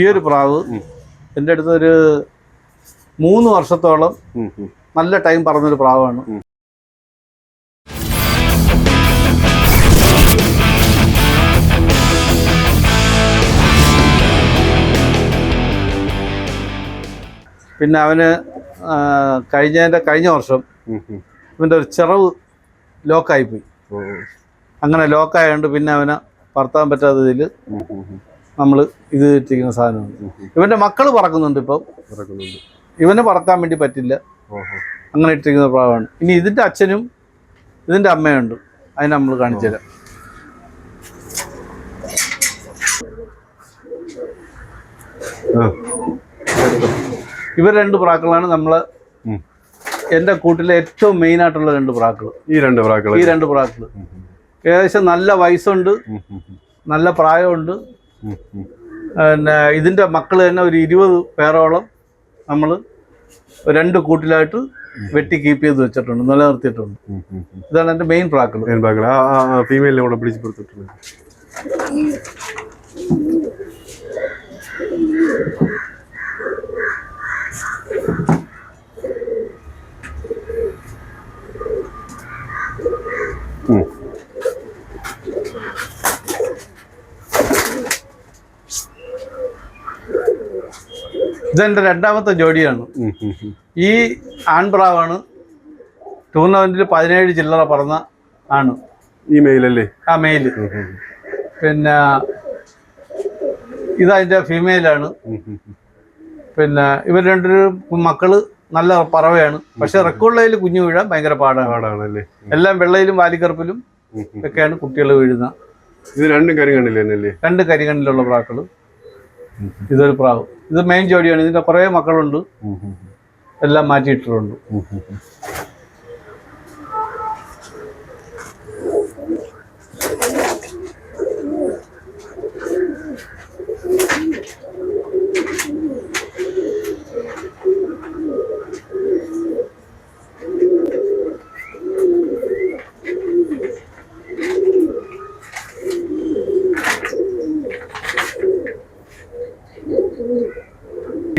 ഈ ഒരു പ്രാവ് എന്റെ അടുത്ത് ഒരു മൂന്ന് വർഷത്തോളം. നല്ല ടൈം പറഞ്ഞൊരു പ്രാവാണ് പിന്നെ അവന് കഴിഞ്ഞതിന്റെ കഴിഞ്ഞ വർഷം. ഇവന്റെ ഒരു ചിറവ് ലോക്കായിപ്പോയി അങ്ങനെ ലോക്കായതുകൊണ്ട് പിന്നെ അവനെ പറത്താൻ പറ്റാത്തതിൽ. നമ്മൾ ഇത് ഇട്ടിരിക്കുന്ന സാധനമാണ്. ഇവന്റെ മക്കൾ പറക്കുന്നുണ്ട് ഇപ്പം. പറക്കുന്നുണ്ട്. ഇവന് പറക്കാൻ വേണ്ടി പറ്റില്ല. അങ്ങനെ ഇട്ടിരിക്കുന്ന പ്രാവാണ്. ഇനി ഇതിന്റെ അച്ഛനും ഇതിന്റെ അമ്മയുണ്ട്. അതിനെ നമ്മൾ കാണിച്ചു തരാം. ഇവർ രണ്ട് പ്രാക്കളാണ് നമ്മൾ എന്റെ എന്റെ കൂട്ടിലെ ഏറ്റവും മെയിൻ ആയിട്ടുള്ള രണ്ട് പ്രാക്കൾ ഈ രണ്ട് പ്രാക്കൾ. ഈ രണ്ട് പ്രാക്കൾ ഏകദേശം നല്ല വയസ്സുണ്ട്. നല്ല പ്രായമുണ്ട്. പിന്നെ ഇതിന്റെ മക്കൾ തന്നെ ഒരു ഇരുപത് പേരോളം നമ്മൾ രണ്ട് കൂട്ടിലായിട്ട് വെട്ടി കീപ്പ് ചെയ്ത് വെച്ചിട്ടുണ്ട് നിലനിർത്തിയിട്ടുണ്ട്. ഇതാണ് എന്റെ മെയിൻ പ്രാക്കൾ ആ ഫീമെയിലിനെ കൂടെ പിടിച്ച് പുറത്തിട്ടുണ്ട് ഇതെന്റെ രണ്ടാമത്തെ ജോഡിയാണ്. ഈ ആൺപ്രാവാണ്. ടൂർണമെന്റിൽ പതിനേഴ് ചില്ലറ പറന്ന ആണ്. ഈ മെയിലല്ലേ? ആ ഉം, പിന്നെ ഇതതിന്റെ ഫീമെയിലാണ്. പിന്നെ ഇവർ രണ്ടുപേരും മക്കൾ നല്ല പറവയാണ്. പക്ഷെ റെക്കോർഡിലയിൽ കുഞ്ഞു വീഴാൻ ഭയങ്കര പാടാണ്. എല്ലാം വെള്ളയിലും വാലിക്കറുപ്പിലും. ഒക്കെയാണ് കുട്ടികൾ വീഴുന്നത്. ഇത് രണ്ടും എന്നല്ലേ രണ്ട് കരികണ്ണിലുള്ള പ്രാക്കൾ. ഇതൊരു പ്രാവ്. ഇത് മെയിൻ ജോഡിയാണ്. ഇതിന്റെ കുറേ മക്കളുണ്ട്. എല്ലാം മാറ്റിയിട്ടിട്ടുണ്ട്.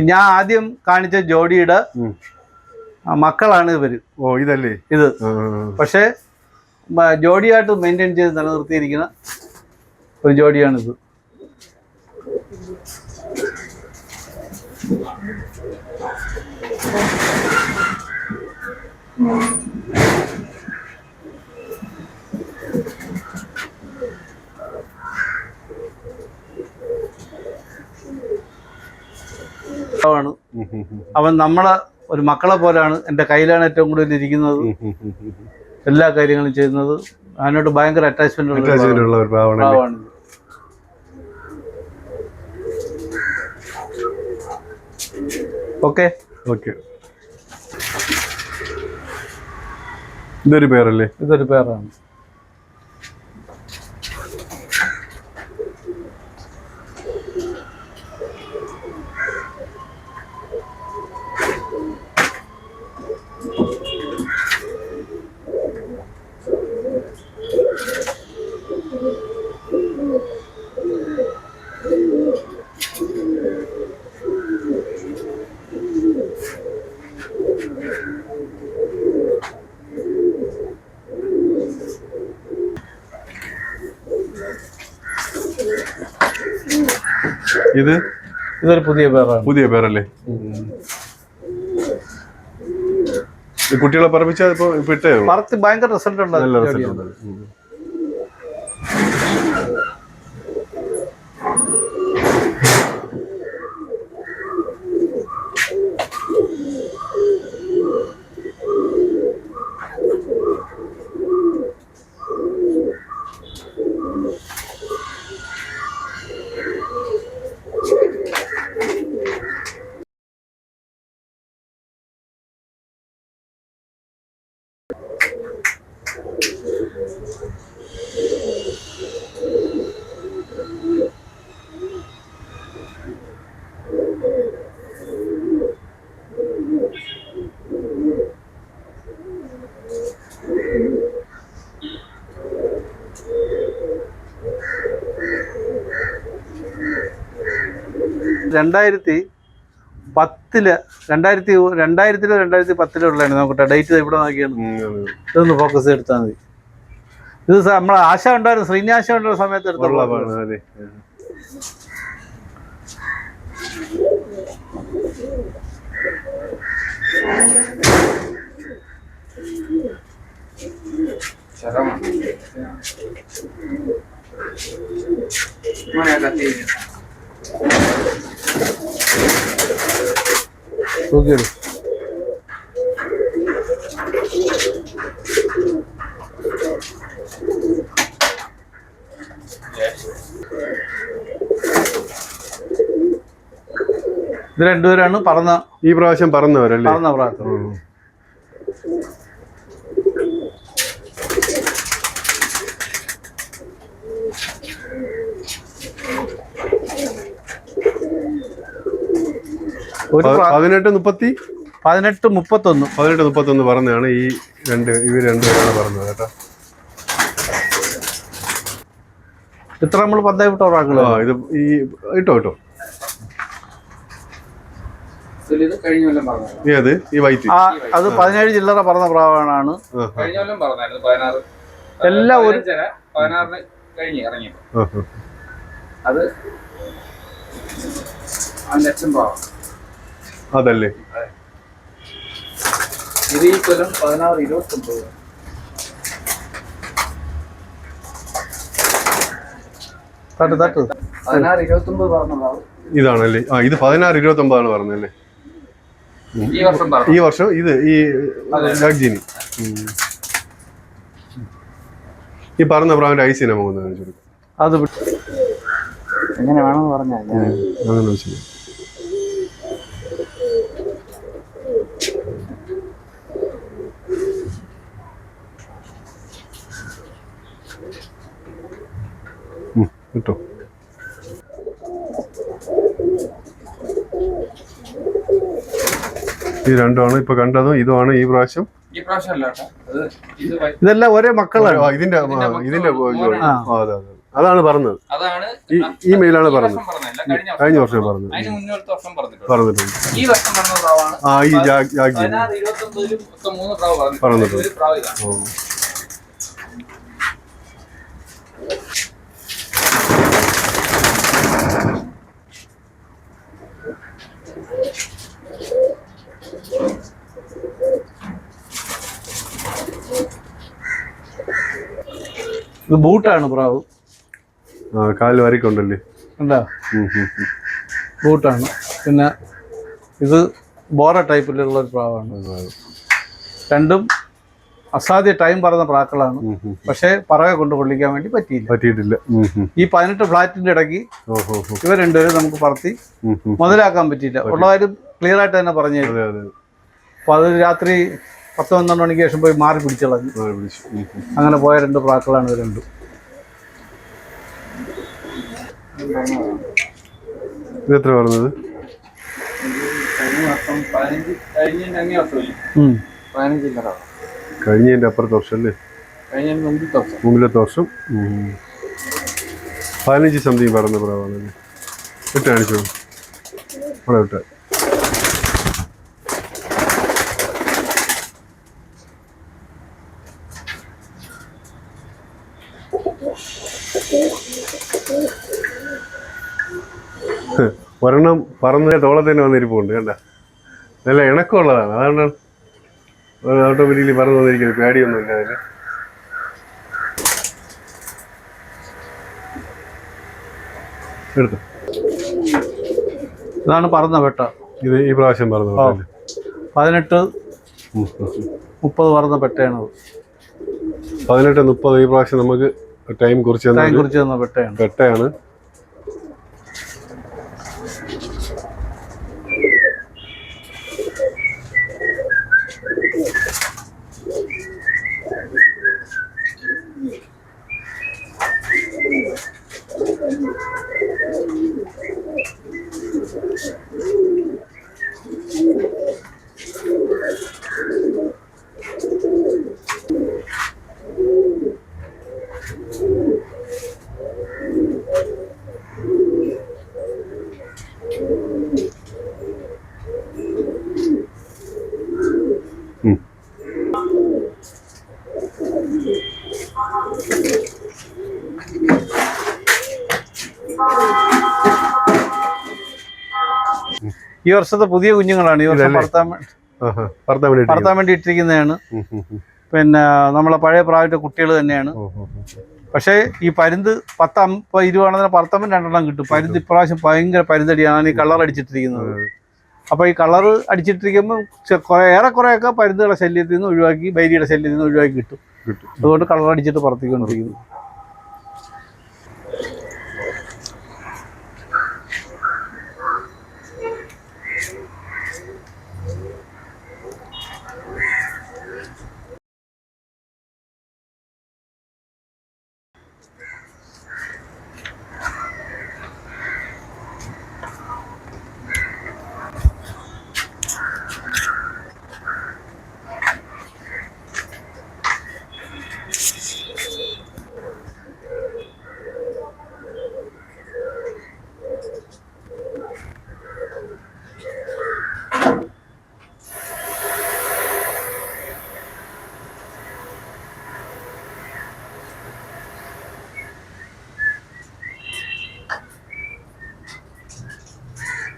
ഞാൻ ആദ്യം കാണിച്ച ജോഡിയുടെ മക്കളാണ് ഇവർ. ഓ ഇതല്ലേ? ഇത്. പക്ഷേ ജോഡിയായിട്ട് മെയിന്റെയിൻ ചെയ്ത് നിലനിർത്തിയിരിക്കുന്ന ഒരു ജോഡിയാണിത്. ആണ് ഉം. അവൻ നമ്മളെ ഒരു മക്കളെ പോലെയാണ് എന്റെ കയ്യിലാണ് ഏറ്റവും കൂടുതൽ ഇരിക്കുന്നത്. എല്ലാ കാര്യങ്ങളും ചെയ്യുന്നത്. അവനോട് ഭയങ്കര അറ്റാച്ച്മെന്റ് ഉള്ള ഒരു ഓക്കെ ഓക്കെ ഇതൊരു പേരല്ലേ ഇതൊരു പേരാണ് ഇത്? ഇതൊരു പുതിയ പേരാണ്. പുതിയ പേരല്ലേ? കുട്ടികളെ പറപ്പിച്ചാൽ ഇപ്പൊ ഇട്ടേ. പറത്ത് ഭയങ്കര റിസൾട്ട് ഉണ്ട് നല്ല റിസൾട്ട് ഉണ്ട്. രണ്ടായിരത്തി പത്തിൽ രണ്ടായിരത്തി രണ്ടായിരത്തിൽ രണ്ടായിരത്തി പത്തിലുള്ളതാണ് നോക്കട്ടെ ഡേറ്റ് ഇവിടെ നോക്കിയാണ്. ഇതൊന്ന് ഫോക്കസ് എടുത്താൽ മതി. ഇത് നമ്മളെ ആശ ഉണ്ടായിരുന്നു ശ്രീനിയാശ ഉണ്ടായിരുന്ന സമയത്ത് എടുത്ത ഉള്ള photo. പാണ്, it. ഇത് രണ്ടുപേരാണ് പറന്ന ഈ പ്രാവശ്യം പറന്നവരല്ലേ പറന്ന പ്രാർത്ഥന പതിനെട്ട് മുപ്പത്തി പതിനെട്ട് മുപ്പത്തൊന്നും. പതിനെട്ട് മുപ്പത്തൊന്ന് പറഞ്ഞാണ് ഈ രണ്ട് ഇവർ രണ്ടുപേരാണ് പറഞ്ഞത് കേട്ടോ. ഇത്ര നമ്മൾ പന്തായി വിട്ട ഒരാക്കൾ ആ ഇത് ഈ ഇട്ടോ ഇട്ടോ. ഈ അത് വൈറ്റ്. പതിനേഴ് ചില്ലറ പറഞ്ഞ പ്രാവാണ് എല്ലാ ഒരു-. അത് ലക്ഷം പാവം. അതല്ലേ? ഇത് ഈ കൊല്ലം പതിനാറ് ഇരുപത്തി ഒമ്പത് തട്ട് തട്ട്. പതിനാറ് ഇരുപത്തി ഒമ്പത് ഇതാണല്ലേ? ആ ഇത് പതിനാറ് ഇരുപത്തി ഒമ്പതാണ് പറഞ്ഞല്ലേ? ഈ വർഷം പറഞ്ഞു? ഈ വർഷം ഇത് ഈ ലഗ്ജിനി ഈ പറഞ്ഞ പ്രാവിന്റെ ഐസിനെ പോകുന്നത് കാണിച്ചു കൊടുക്കും. അത് എങ്ങനെ വേണമെന്ന് പറഞ്ഞാൽ അങ്ങനെ കിട്ടോ. ഈ രണ്ടുമാണ് ഇപ്പൊ കണ്ടതും ഇതുമാണ് ഈ പ്രാവശ്യം. ഈ പ്രാവശ്യം അത് ഇതെല്ലാം ഒരേ മക്കളാണ് ഇതിന്റെ ഇതിന്റെ അതാണ് പറഞ്ഞത്. അതാണ് ഈ മെയിലാണ് പറഞ്ഞത്. കഴിഞ്ഞ വർഷം വർഷം പറഞ്ഞത്. പറഞ്ഞിട്ടുണ്ട്. പറഞ്ഞിട്ടുണ്ട്. ആ ഈ ജാഗ് ജാഗ് പതിനാറ് ഇരുപത്തി ഒമ്പതിലും ഒക്കെ മൂന്ന് പ്രാവ് പറഞ്ഞിട്ടുണ്ട്. പറഞ്ഞിട്ടുണ്ട് ഒരു പ്രാവ് ഇതാണ് ഓ. ഇത് ബൂട്ടാണ് പ്രാവ്. ആ കാലിൽ ഉം, ഉം. ബൂട്ടാണ്. പിന്നെ ഇത് ബോറ ടൈപ്പിലുള്ള ഒരു പ്രാവാണ്. രണ്ടും അസാധ്യ ടൈം പറഞ്ഞ പ്രാക്കളാണ്. പക്ഷെ പറകെ കൊണ്ട് കൊള്ളിക്കാൻ വേണ്ടി പറ്റിയില്ല. പറ്റിയിട്ടില്ല. ഈ പതിനെട്ട് ഫ്ലാറ്റിന്റെ ഇടയ്ക്ക് ഇവ. രണ്ടുപേരും നമുക്ക് പറത്തി. മുതലാക്കാൻ പറ്റിയില്ല. ഉള്ള കാര്യം ക്ലിയർ ആയിട്ട് തന്നെ പറഞ്ഞു അപ്പൊ അത് രാത്രി പത്ത് പന്ത്രണ്ട് മണിക്ക് ശേഷം പോയി മാറി പിടിച്ചളഞ്ഞു പിടിച്ചു. അങ്ങനെ പോയ രണ്ട് പ്രാക്കളാണ് ഇത് രണ്ടും. ഇത് എത്ര പറഞ്ഞത്? കഴിഞ്ഞതിന്റെ അപ്പുറത്തെ വർഷം അല്ലേ? മുമ്പിലത്തെ വർഷം. പതിനഞ്ച് സംതിങ് പറഞ്ഞ പ്രാവാണല്ലേ? വിട്ട് കാണിച്ചോ. അവിടെ വിട്ട്. ഒരെണ്ണം പറന്ന തോളത്തിന് വന്നിരിപ്പുണ്ട് കണ്ട? നല്ല ഇണക്കമുള്ളതാണ്. അതുകൊണ്ടാണ് ഓട്ടോമാറ്റിക്കലി പറന്ന് വന്നിരിക്കുന്നത് പേടിയൊന്നുമില്ല അതിന്. എടുത്തു? ഇതാണ് പറന്ന പെട്ട ഇത് ഈ പ്രാവശ്യം പറഞ്ഞു. പതിനെട്ട് മുപ്പത് പറന്ന പെട്ടയാണ്. പതിനെട്ട് മുപ്പത് ഈ പ്രാവശ്യം നമുക്ക് ടൈം കുറിച്ച് കുറിച്ച് തന്ന പെട്ടയാണ് പെട്ടയാണ് ഈ വർഷത്തെ പുതിയ കുഞ്ഞുങ്ങളാണ്. ഈ വർഷം? പറത്താൻ പറത്താൻ വേണ്ടി ഇട്ടിരിക്കുന്നതാണ്. പിന്നെ നമ്മളെ പഴയ പ്രായത്തെ കുട്ടികൾ തന്നെയാണ്. പക്ഷേ ഈ പരുന്ത് പത്ത് ഇരുപതാണെന്ന് പറത്തമ്മൻ രണ്ടെണ്ണം കിട്ടും. പരുന്ത് ഇപ്രാവശ്യം ഭയങ്കര പരുന്തടിയാണ്. ഈ കളർ അടിച്ചിട്ടിരിക്കുന്നത്. അപ്പോൾ ഈ കളർ അടിച്ചിട്ടിരിക്കുമ്പോൾ കുറെ ഏറെക്കുറെയൊക്കെ പരുന്തുകളുടെ ശല്യത്തിൽ നിന്ന് ഒഴിവാക്കി ബൈരിയുടെ ശല്യത്തിൽ നിന്ന് ഒഴിവാക്കി കിട്ടും. കിട്ടും അതുകൊണ്ട് കളർ അടിച്ചിട്ട് പറത്തിക്കൊണ്ടിരിക്കുന്നു.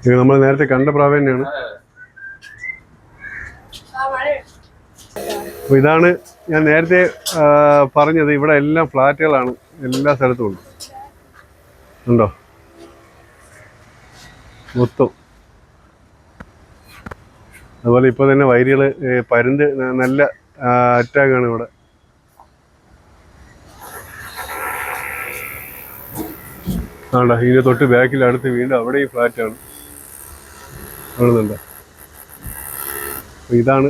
ഇത് നമ്മൾ നേരത്തെ കണ്ട പ്രാവ് തന്നെയാണ്. ഇതാണ് ഞാൻ നേരത്തെ പറഞ്ഞത് ഇവിടെ എല്ലാം ഫ്ലാറ്റുകളാണ് എല്ലാ സ്ഥലത്തും ഉണ്ട്. ഉണ്ടോ? മൊത്തം. അതുപോലെ ഇപ്പോൾ തന്നെ വൈരികൾ പരുന്ത് നല്ല നല്ല അറ്റാക്കാണ് ഇവിടെ. ആണ്ടാ ഇതിന്റെ തൊട്ട് ബാക്കിൽ അടുത്ത് വീണ്ടും അവിടെ ഈ ഫ്ലാറ്റാണ്. കാണുന്നുണ്ടോ. ഇതാണ്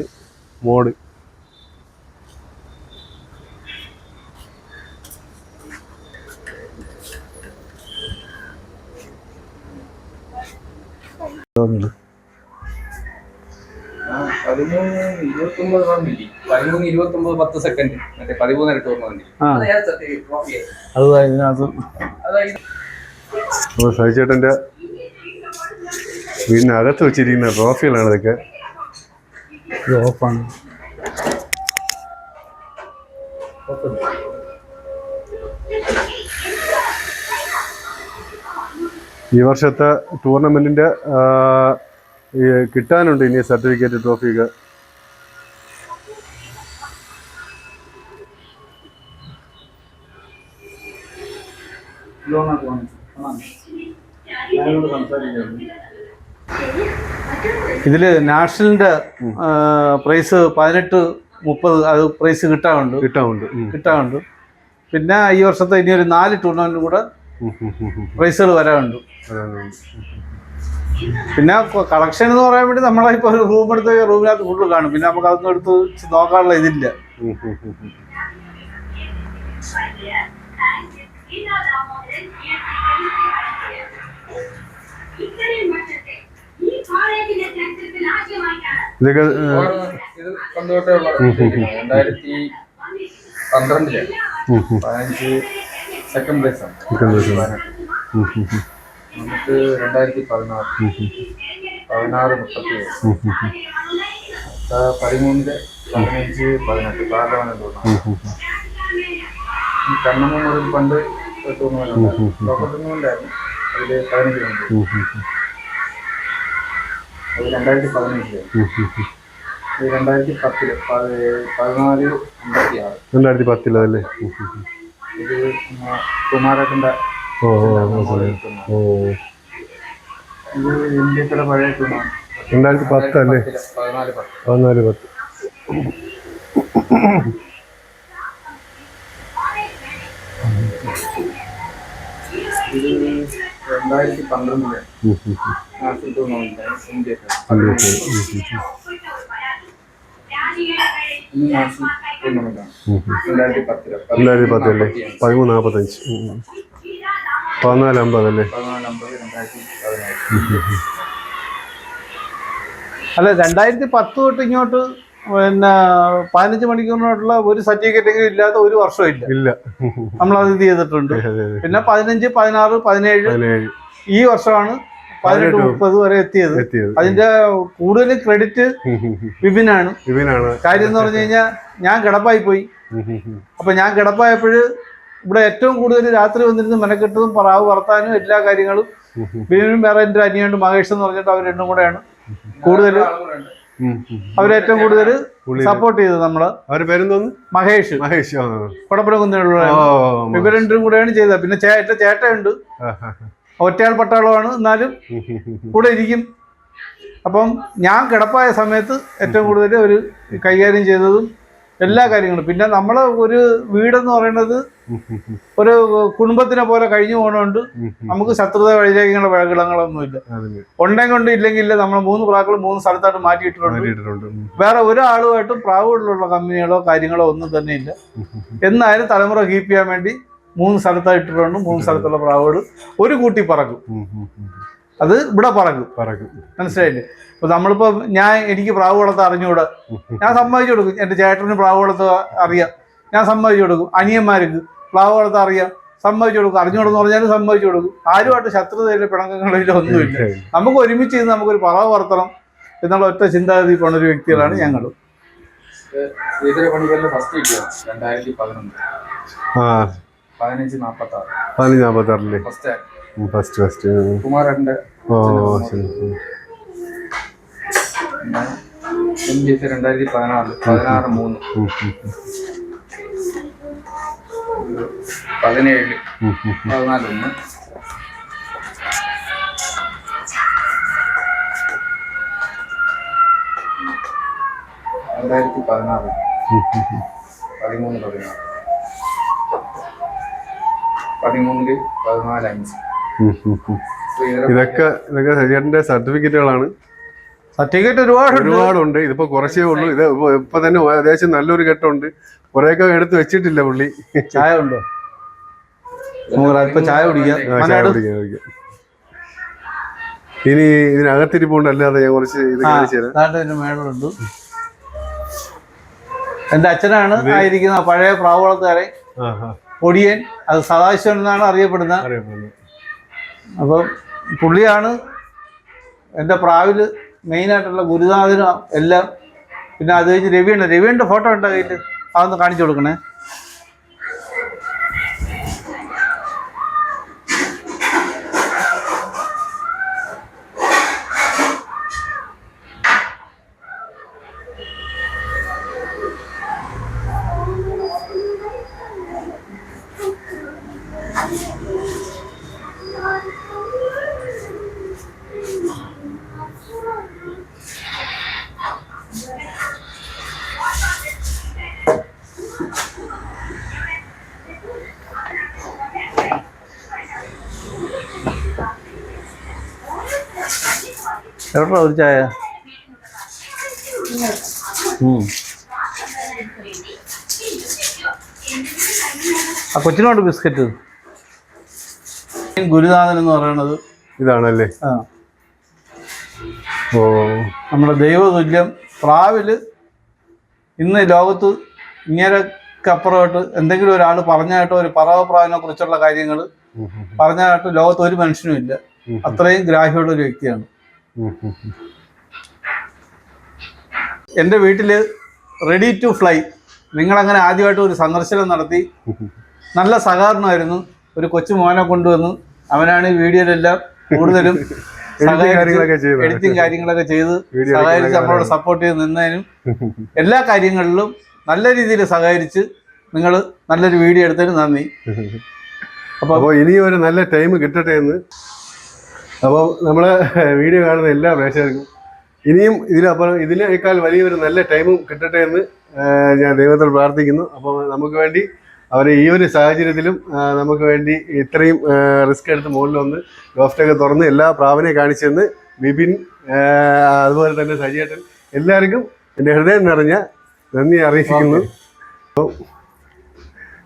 മോഡ്. അത് ഇതിനകത്ത് അപ്പോൾ സഹിച്ചേട്ടന്റെ വീടിനകത്ത് വെച്ചിരിക്കുന്ന ട്രോഫികളാണ് ഇതൊക്കെ. ഇത് ഓഫാണ് ഈ വർഷത്തെ ടൂർണമെന്റിന്റെ കിട്ടാനുണ്ട് ഇനി സർട്ടിഫിക്കറ്റ് ട്രോഫിയൊക്കെ ഇതിൽ നാഷണലിന്റെ പ്രൈസ് പതിനെട്ട് മുപ്പത് അത് പ്രൈസ് കിട്ടാറുണ്ട്. കിട്ടാറുണ്ട്. കിട്ടാറുണ്ട്. പിന്നെ ഈ വർഷത്തെ ഇനി ഒരു നാല് ടൂർണമെന്റ് കൂടെ. പ്രൈസുകൾ വരാറുണ്ട്. പിന്നെ കളക്ഷൻ എന്ന് പറയാൻ വേണ്ടി നമ്മളെ ഇപ്പൊ ഒരു റൂം എടുത്ത് റൂമിനകത്ത് ഫുള്ള് കാണും. പിന്നെ നമുക്ക് അതൊന്നും എടുത്ത് നോക്കാനുള്ള ഇതില്ല. ഇത്രയും. ഇതൊക്കെ ഇത് പണ്ടുതൊട്ടേ ഉള്ള രണ്ടായിരത്തി പന്ത്രണ്ടിൽ ഉം, ഉം. പതിനഞ്ച് സെക്കൻഡ് പ്ലേസ് ആണ്. ഉം, ഉം. നമുക്ക് രണ്ടായിരത്തി പതിനാറ്. പതിനാറ് മുപ്പത്തി പതിമൂന്നിൽ പതിനഞ്ച് പതിനെട്ട്. പാർലമെന്റ് ടൂർണമെന്റ് കണ്ണമ്മ മുതൽ പണ്ട് ടൂർണമെന്റ് ഉണ്ടായിരുന്നു ടൂർണമെന്റ് ആയിരുന്നു പതിനഞ്ച്. അത് രണ്ടായിരത്തി പതിനഞ്ചിൽ രണ്ടായിരത്തി പത്തിൽ പതി- പതിനാല് അമ്പത്തി ആറ് രണ്ടായിരത്തി പത്തിലല്ലേ. ഇത് കുമാരേട്ടന്റെ ഓ ഓ ഇത് പഴയ രണ്ടായിരത്തി പത്തല്ലേ പതിനാല് പത്ത്. ഇത് രണ്ടായിരത്തി പന്ത്രണ്ടിൽ. രണ്ടായിരത്തി പത്തിൽ പത്തല്ലേ പതിമൂന്ന് നാൽപ്പത്തഞ്ച് പതിനാലമ്പതല്ലേ. പതിനാല് അമ്പത് രണ്ടായിരത്തി അല്ല രണ്ടായിരത്തി പത്ത് തൊട്ട് ഇങ്ങോട്ട് പിന്നെ പതിനഞ്ച് മണിക്കൂറിനോട്ടുള്ള ഒരു സർട്ടിഫിക്കറ്റ് എങ്കിലും ഇല്ലാത്ത ഒരു വർഷം ഇല്ല. ഇല്ല. അത് ഇത് ചെയ്തിട്ടുണ്ട്. പിന്നെ പതിനഞ്ച് പതിനാറ് പതിനേഴ് ഈ വർഷമാണ് പതിനെട്ട് മുപ്പത് വരെ എത്തിയത്. അതിന്റെ കൂടുതൽ ക്രെഡിറ്റ് വിപിനാണ്. വിപിനാണ്. കാര്യം എന്ന് പറഞ്ഞു കഴിഞ്ഞാൽ ഞാൻ കിടപ്പായി പോയി. അപ്പൊ ഞാൻ കിടപ്പായപ്പോഴ് ഇവിടെ ഏറ്റവും കൂടുതൽ രാത്രി വന്നിരുന്ന് മെനക്കെട്ടതും പ്രാവ് വളർത്താനും എല്ലാ കാര്യങ്ങളും വിപിനും. വേറെ എന്റെ അനിയുണ്ട് മഹേഷ് എന്ന് പറഞ്ഞിട്ട് അവർ രണ്ടും കൂടെയാണ്. കൂടുതൽ. അവരേറ്റവും കൂടുതൽ സപ്പോർട്ട് ചെയ്തത് നമ്മൾ അവർ പേരെന്തോന്നു? മഹേഷ്. മഹേഷ് ആ കൊടപ്പുഴ കുന്നിലുള്ള ഇവർ രണ്ടും കൂടെയാണ് ചെയ്തത്. പിന്നെ ചേട്ട ചേട്ടയുണ്ട്. ഒറ്റയാൾ പട്ടാളമാണ്. എന്നാലും. കൂടെ ഇരിക്കും. അപ്പം ഞാൻ കിടപ്പായ സമയത്ത് ഏറ്റവും കൂടുതൽ ഒരു കൈകാര്യം ചെയ്തതും എല്ലാ കാര്യങ്ങളും പിന്നെ നമ്മൾ ഒരു വീടെന്ന് പറയുന്നത്. ഒരു കുടുംബത്തിനെ പോലെ കഴിഞ്ഞു പോകണോണ്ട്. നമുക്ക് ശത്രുത വഴിലേക്കുള്ള അതിന് ഉണ്ടെങ്കിൽ കൊണ്ട് ഇല്ലെങ്കിൽ ഇല്ല നമ്മൾ മൂന്ന് പ്രാക്കളും മൂന്ന് സ്ഥലത്തായിട്ട് മാറ്റിയിട്ടുണ്ട് വേറെ ഒരാളുമായിട്ടും പ്രാവുകളിലുള്ള കമ്പനികളോ കാര്യങ്ങളോ ഒന്നും തന്നെ ഇല്ല. എന്നാലും തലമുറ കീപ്പ് ചെയ്യാൻ വേണ്ടി മൂന്ന് സ്ഥലത്തായിട്ട് ഇട്ടിട്ടുണ്ട് മൂന്ന് സ്ഥലത്തുള്ള പ്രാവുകൾ ഒരു കൂട്ടി പറക്കും. അത് ഇവിടെ പറക്കും. പറക്കും. മനസ്സിലായില്ലേ? ഇപ്പൊ നമ്മളിപ്പോ ഞാൻ എനിക്ക് പ്രാവ് വളർത്താൻ അറിഞ്ഞുകൂടെ ഞാൻ സമ്മതിച്ചു കൊടുക്കും. എന്റെ ചേട്ടന് പ്രാവ് വളർത്ത അറിയാം. ഞാൻ സമ്മതിച്ചു കൊടുക്കും. അനിയന്മാർക്ക് പ്രാവ് വളർത്താൻ അറിയാം. സമ്മതിച്ചു കൊടുക്കും. അറിഞ്ഞുകൂടെന്ന് പറഞ്ഞാലും സമ്മതിച്ചു കൊടുക്കും. ആരുമായിട്ട് ശത്രുതയില്ല പിണക്കങ്ങളില്ല ഒന്നുമില്ല. നമുക്ക് ഒരുമിച്ച് ഇരുന്ന് നമുക്കൊരു പറവ് വളർത്തണം എന്നുള്ള ഒറ്റ ചിന്താഗതി പോണ ഒരു വ്യക്തികളാണ് ഞങ്ങൾ ഫസ്റ്റ് രണ്ടായിരത്തി പതിനൊന്ന്. പതിനഞ്ച് നാൽപ്പത്തി ആറ് പതിനഞ്ച് നാൽപ്പത്താറില്ലേ ഫസ്റ്റ് ഫസ്റ്റ് കുമാരന്റെ ഓ ശരി. എം എസ് രണ്ടായിരത്തി പതിനാറ് പതിനാറ് മൂന്ന്. പതിനേഴ് രണ്ടായിരത്തി പതിനാറ്. പതിമൂന്ന് പതിനാറ്. പതിമൂന്നിൽ പതിനാല് അഞ്ച് ഇതൊക്കെ ഇതൊക്കെ സജിയേട്ടന്റെ സർട്ടിഫിക്കറ്റുകളാണ്. സർട്ടിഫിക്കറ്റ് ഒരുപാടുണ്ട്. ഒരുപാടുണ്ട്. ഇതിപ്പോ കുറച്ചേ ഉള്ളൂ. ഇത് ഇപ്പൊ തന്നെ ഏകദേശം നല്ലൊരു ഘട്ടമുണ്ട്. കുറെയൊക്കെ എടുത്ത് വെച്ചിട്ടില്ല പുള്ളി. ചായ ഉണ്ടോ? ചായ കുടിക്കാം. ചായ. ഇനി ഇതിനകത്തിരിപ്പുണ്ട്. അല്ലാതെ ഞാൻ കുറച്ച് ഇത് എന്റെ അച്ഛനാണ്. ആയിരിക്കുന്ന പഴയ ആ. ഒടിയൻ അത് സദാശിവൻ എന്നാണ് അറിയപ്പെടുന്നത്. അറിയപ്പെടുന്നു. അപ്പം പുള്ളിയാണ് എന്റെ പ്രാവിൽ മെയിനായിട്ടുള്ള ഗുരുനാഥനും എല്ലാം. പിന്നെ അത് കഴിഞ്ഞ് രവിയുണ്ട് രവിയുടെ ഫോട്ടോ ഉണ്ടോ കയ്യിൽ അതൊന്ന് കാണിച്ചു കൊടുക്കണേ. എവിടെ ഒരു ചായ. ആ കൊച്ചിനോട് ബിസ്ക്കറ്റ്. ഗുരുനാഥൻ എന്ന് പറയുന്നത് ഇതാണല്ലേ? ആ. ഓ. നമ്മുടെ ദൈവതുല്യം പ്രാവിൽ ഇന്ന് ലോകത്ത് ഇങ്ങനെയൊക്കെ അപ്പുറമായിട്ട് എന്തെങ്കിലും ഒരാൾ പറഞ്ഞായിട്ടോ ഒരു പറവപ്രാവിനെ കുറിച്ചുള്ള കാര്യങ്ങൾ പറഞ്ഞായിട്ട് ലോകത്ത് ഒരു മനുഷ്യനും ഇല്ല. അത്രയും ഗ്രാഹ്യമുള്ള ഒരു വ്യക്തിയാണ്. എന്റെ വീട്ടിൽ റെഡി ടു ഫ്ലൈ നിങ്ങളങ്ങനെ ആദ്യമായിട്ട് ഒരു സന്ദർശനം നടത്തി. നല്ല സഹകരണമായിരുന്നു. ഒരു കൊച്ചു മോനെ കൊണ്ടുവന്ന് അവനാണ് ഈ വീഡിയോയിലെല്ലാം കൂടുതലും. എഡിറ്റിംഗ് കാര്യങ്ങളൊക്കെ ചെയ്ത്. സഹകരിച്ച് നമ്മളോട് സപ്പോർട്ട് ചെയ്ത് നിന്നതിനും എല്ലാ കാര്യങ്ങളിലും നല്ല രീതിയിൽ സഹകരിച്ച് നിങ്ങൾ നല്ലൊരു വീഡിയോ എടുത്തതിന് നന്ദി. അപ്പോൾ ഇനിയൊരു ഇനിയും ഒരു നല്ല ടൈം കിട്ടട്ടെ എന്ന് അപ്പോൾ നമ്മളെ വീഡിയോ കാണുന്ന എല്ലാ പ്രേക്ഷകർക്കും ഇനിയും ഇതിനപ്പുറം ഇതിനേക്കാൾ വലിയൊരു നല്ല ടൈമും കിട്ടട്ടെ എന്ന് ഞാൻ ദൈവത്തിൽ പ്രാർത്ഥിക്കുന്നു. അപ്പോൾ നമുക്ക് വേണ്ടി അവർ ഈ ഒരു സാഹചര്യത്തിലും നമുക്ക് വേണ്ടി ഇത്രയും റിസ്ക് എടുത്ത് മുകളിൽ വന്ന് ഗോഫ്റ്റൊക്കെ തുറന്ന് എല്ലാ പ്രാവനെ കാണിച്ചെന്ന് ബിപിൻ അതുപോലെ തന്നെ സജിയേട്ടൻ എല്ലാവർക്കും എന്റെ ഹൃദയം നിറഞ്ഞ നന്ദി അറിയിക്കുന്നു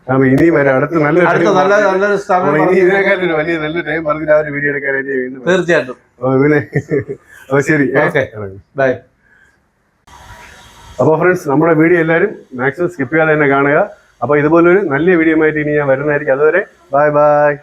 അപ്പോൾ ഇനിയും വരാം. അടുത്ത നല്ലൊരു അടുത്ത നല്ല നല്ലൊരു സമയം ഇനി ഇതിനേക്കാൾ ഒരു വലിയ നല്ല ടൈം പറഞ്ഞിട്ട് ആ ഒരു വീഡിയോ എടുക്കാനായിട്ട് വീണ്ടും. തീർച്ചയായിട്ടും. ഓ, പിന്നെ അപ്പോൾ ശരി. ബൈ. അപ്പോൾ ഫ്രണ്ട്സ് നമ്മുടെ വീഡിയോ എല്ലാവരും മാക്സിമം സ്കിപ്പ് ചെയ്യാതെ തന്നെ കാണുക. അപ്പോൾ ഇതുപോലൊരു നല്ല വീഡിയോ ആയിട്ട് ഇനി ഞാൻ വരുന്നതായിരിക്കും. അതുവരെ ബൈ ബൈ